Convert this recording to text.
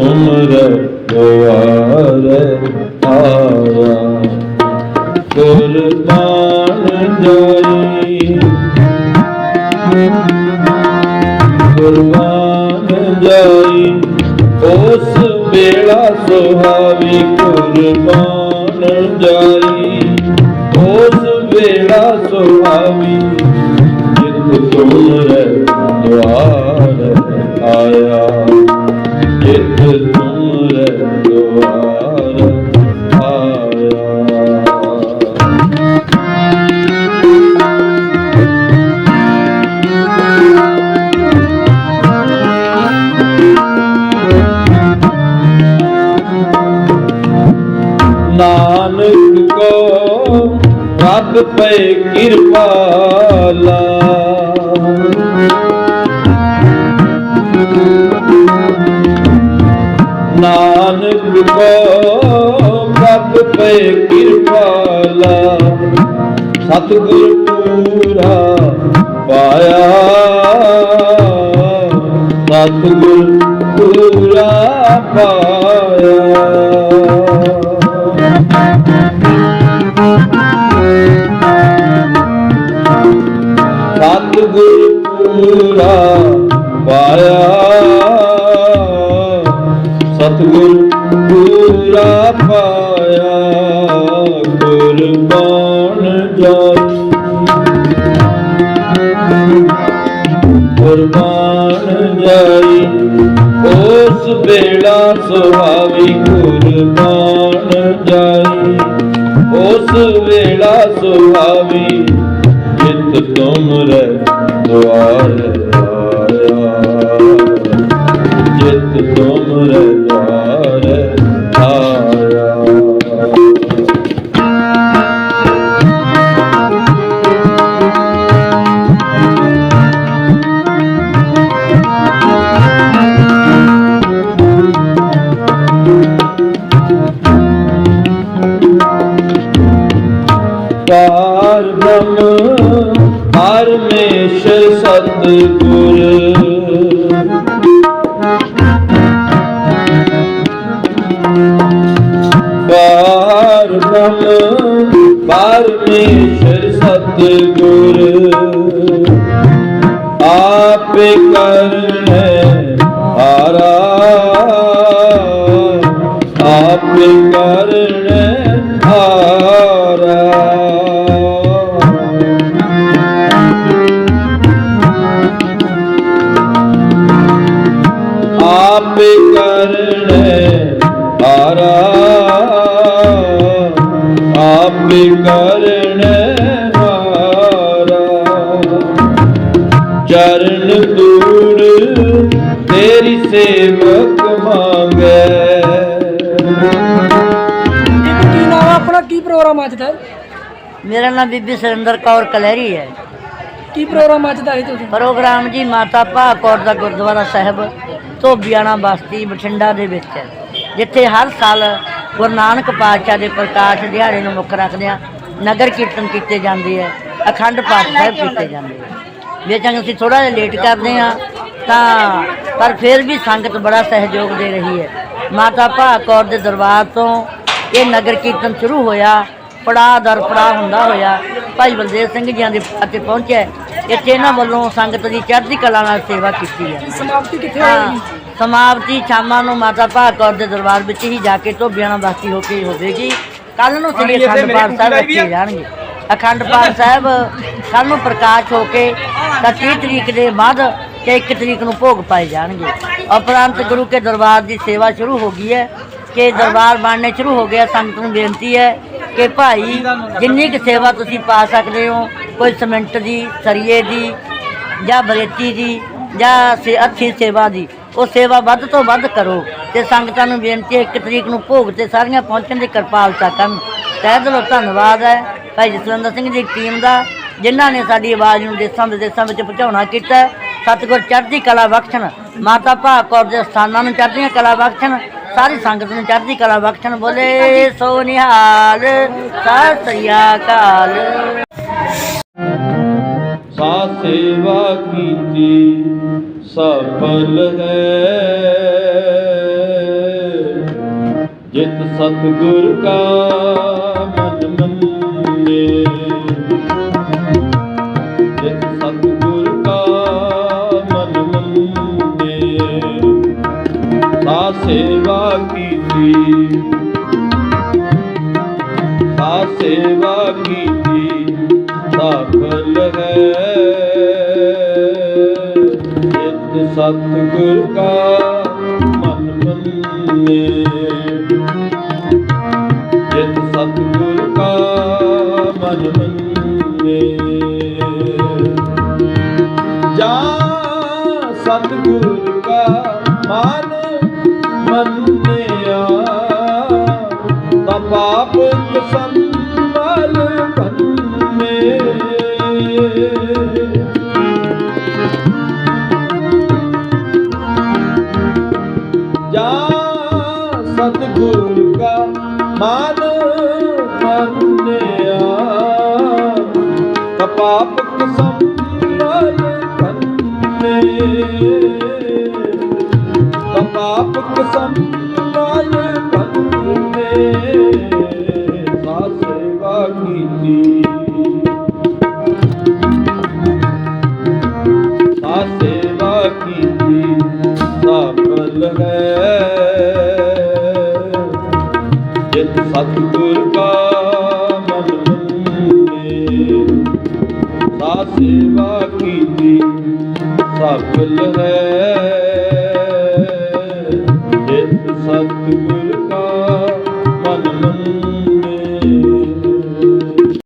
ਤੁਮਰੇ ਦੁਆਰੇ ਆਇਆ ਕੁਰਬਾਨ ਜਾਈ। ਕੁਰਬਾਨ ਜਾਈ। ਉਸ ਵੇਲਾ ਸੁਹਾਵੀ ਕੁਰਬਾਨ ਜਾਈ। ਉਸ ਵੇਲਾ ਸੁਹਾਵੀ ਜਿਤ ਤੁਮਰੇ ਦੁਆਰ ਨਾਨਕ ਕੋ ਰੱਬ ਪੈ ਕਿਰਪਾਲਾ ਨਾਨਕ ਕੋ ਰੱਬ ਪੈ ਕਿਰਪਾਲਾ ਸਤਿਗੁਰ ਪੂਰਾ ਪਾਇਆ। ਸਤਿਗੁਰ ਪੂਰਾ ਪਾਇਆ। ਸਤਿਗੁਰ ਪੂਰਾ ਪਾਇਆ। ਸਤਿਗੁਰ ਪੂਰਾ ਪਾਇਆ ਗੁਰਬਾਨ ਜਾਈ ਕੁਰਬਾਨ ਜਾਈ ਉਸ ਵੇਲਾ ਸੁਹਾਵੀ ਕੁਰਬਾਨ ਜਾਈ ਉਸ ਵੇਲਾ ਸੁਹਾਵੀ ਜਿਤ ਤੁਮਰੇ ਦੁਆਰ ਆਇਆ ਜਿਤ ਤੁਮਰੇ ਦੁਆਰ ਆਇਆ ਪਾਰ ਬ੍ਰਹਮ ਪਰਮੇਸ਼ਰ ਸਤਿਗੁਰ। ਪਾਰ ਬ੍ਰਹਮ ਪਰਮੇਸ਼ਰ ਸਤਿਗੁਰ। ਚਰਨ ਤੂੜ ਤੇਰੀ ਸੇਵਕ ਮੰਗੇ। ਕੀ ਨਾਮ ਆ ਆਪਣਾ? ਕੀ ਪ੍ਰੋਗਰਾਮ ਅੱਜ ਦਾ? ਮੇਰਾ ਨਾਮ ਬੀਬੀ ਸੁਰਿੰਦਰ ਕੌਰ ਕਲਹਿਰੀ ਹੈ। ਕੀ ਪ੍ਰੋਗਰਾਮ ਅੱਜ ਦਾ ਹੈ ਤੁਸੀਂ? ਪ੍ਰੋਗਰਾਮ ਜੀ ਮਾਤਾ ਭਾਕੌਰ ਦਾ ਗੁਰਦੁਆਰਾ ਸਾਹਿਬ ਧੋਬੀਆਣਾ ਬਸਤੀ ਬਠਿੰਡਾ ਦੇ ਵਿੱਚ ਹੈ। ਜਿੱਥੇ ਹਰ ਸਾਲ ਗੁਰੂ ਨਾਨਕ ਪਾਤਸ਼ਾਹ ਦੇ ਪ੍ਰਕਾਸ਼ ਦਿਹਾੜੇ ਨੂੰ ਮੁੱਖ ਰੱਖਦਿਆਂ ਨਗਰ ਕੀਰਤਨ ਕੀਤੇ ਜਾਂਦੇ ਹੈ ਅਖੰਡ ਪਾਠ ਸਾਹਿਬ ਕੀਤੇ ਜਾਂਦੇ ਹੈ। ਬੇਚੰਗ ਅਸੀਂ ਥੋੜਾ ਜਿਹਾ ਲੇਟ ਕਰਦੇ ਹਾਂ ਤਾਂ ਪਰ ਫਿਰ ਵੀ ਸੰਗਤ ਬੜਾ ਸਹਿਯੋਗ ਦੇ ਰਹੀ ਹੈ। ਮਾਤਾ ਭਾਕੌਰ ਦੇ ਦਰਬਾਰ ਤੋਂ ਇਹ ਨਗਰ ਕੀਰਤਨ ਸ਼ੁਰੂ ਹੋਇਆ ਪੜਾ ਦਰ ਪੜਾ ਹੁੰਦਾ ਹੋਇਆ ਭਾਈ ਬਲਦੇਵ ਸਿੰਘ ਜੀਆਂ ਦੇ ਅਤੇ ਪਹੁੰਚਿਆ ਇੱਥੇ ਇਹਨਾਂ ਵੱਲੋਂ ਸੰਗਤ ਦੀ ਚੜ੍ਹਦੀ ਕਲਾ ਨਾਲ ਸੇਵਾ ਕੀਤੀ ਹੈ। ਸਮਾਪਤੀ ਕਿੱਥੇ ਹੋਏਗੀ? ਸਮਾਪਤੀ ਸ਼ਾਮਾਂ ਨੂੰ ਮਾਤਾ ਭਾਗੌਰ ਦੇ ਦਰਬਾਰ ਵਿੱਚ ਹੀ ਜਾ ਕੇ ਧੋਬੀਆਣਾ ਬਸਤੀ ਹੋ ਕੇ ਹੋਵੇਗੀ। ਕੱਲ ਨੂੰ ਸ੍ਰੀ ਅਖੰਡ ਪਾਠ ਸਾਹਿਬ ਰੱਖੇ ਜਾਣਗੇ ਅਖੰਡ ਪਾਠ ਸਾਹਿਬ ਕੱਲ ਨੂੰ ਪ੍ਰਕਾਸ਼ ਹੋ ਕੇ ਤਾਂ 30 ਤਰੀਕ ਦੇ ਬਾਅਦ ਤੇ 1 ਤਰੀਕ ਨੂੰ ਭੋਗ ਪਾਏ ਜਾਣਗੇ। ਉਪਰੰਤ ਗੁਰੂ ਕੇ ਦਰਬਾਰ ਦੀ ਸੇਵਾ ਸ਼ੁਰੂ ਹੋ ਗਈ ਹੈ। ਕਿ ਦਰਬਾਰ ਬਣਨੇ ਸ਼ੁਰੂ ਹੋ ਗਿਆ, ਸੰਗਤ ਨੂੰ ਬੇਨਤੀ ਹੈ ਕਿ ਭਾਈ, ਜਿੰਨੀ ਕੁ ਸੇਵਾ ਤੁਸੀਂ ਪਾ ਸਕਦੇ ਹੋ, ਕੋਈ ਸਿਮੈਂਟ ਦੀ, ਸਰੀਏ ਦੀ, ਜਾਂ ਬਰੇਤੀ ਦੀ, ਜਾਂ ਸੇ ਅੱਛੀ ਸੇਵਾ ਦੀ, ਉਹ ਸੇਵਾ ਵੱਧ ਤੋਂ ਵੱਧ ਕਰੋ। ਤੇ ਸੰਗਤਾਂ ਨੂੰ ਬੇਨਤੀ ਹੈ, ਇੱਕ ਤਰੀਕ ਨੂੰ ਭੋਗ ਤੇ ਸਾਰੀਆਂ ਪਹੁੰਚਣ ਦੀ ਕਿਰਪਾਲਤਾ ਕਰਨ। ਤਹਿ ਦਿਲੋਂ ਧੰਨਵਾਦ ਹੈ। ਭਾਈ ਜਸਵਿੰਦਰ ਸਿੰਘ ਦੀ ਟੀਮ ਦਾ ਜਿਨ੍ਹਾਂ ਨੇ ਸਾਡੀ ਆਵਾਜ਼ ਨੂੰ ਦੇਸਾਂ ਵਿਦੇਸਾਂ ਵਿੱਚ ਪਹੁੰਚਾਉਣਾ ਕੀਤਾ ਸਤਿਗੁਰ ਚੜ੍ਹਦੀ ਕਲਾ ਬਖਸ਼ਣ, ਮਾਤਾ ਭਾਗੌਰ ਦੇ ਸਥਾਨਾਂ ਨੂੰ ਚੜ੍ਹਦੀਆਂ ਕਲਾ ਬਖਸ਼ਣ, ਸਾਰੀ ਸੰਗਤ ਨੂੰ ਚੜ੍ਹਦੀ ਕਲਾ ਬਖਸ਼ਣ, ਬੋਲੇ ਸੋ ਨਿਹਾਲ ਸਤਿ ਸ੍ਰੀ ਅਕਾਲ। ਸਾ ਸੇਵਾ ਕੀਤੀ, ਸਫਲ ਹੈ। ਸਤਿਗੁਰ ਕਾ ਕੀਤੀ ਸਾ ਸੇਵਾ ਕੀਤੀ ਸਫਲ ਹੈ। ਜਿਤ ਸਤਿਗੁਰ ਕਾ ਮਨ ਮੰਨੇ। ਜਾ ਸਤਿਗੁਰ ਕਾ ਮਨ ਮੰਨਿਆ। ਪਾਪ ਸੰਭਲ ਬੰਨੇ ਪਾਪ ਸੰਭਲ ਸੇਵਾ ਕੀਤੀ ਸਫਲ ਹੈ ਜਿਤ ਸਤਿਗੁਰ ਕਾ ਮਨ ਮੰਨੇ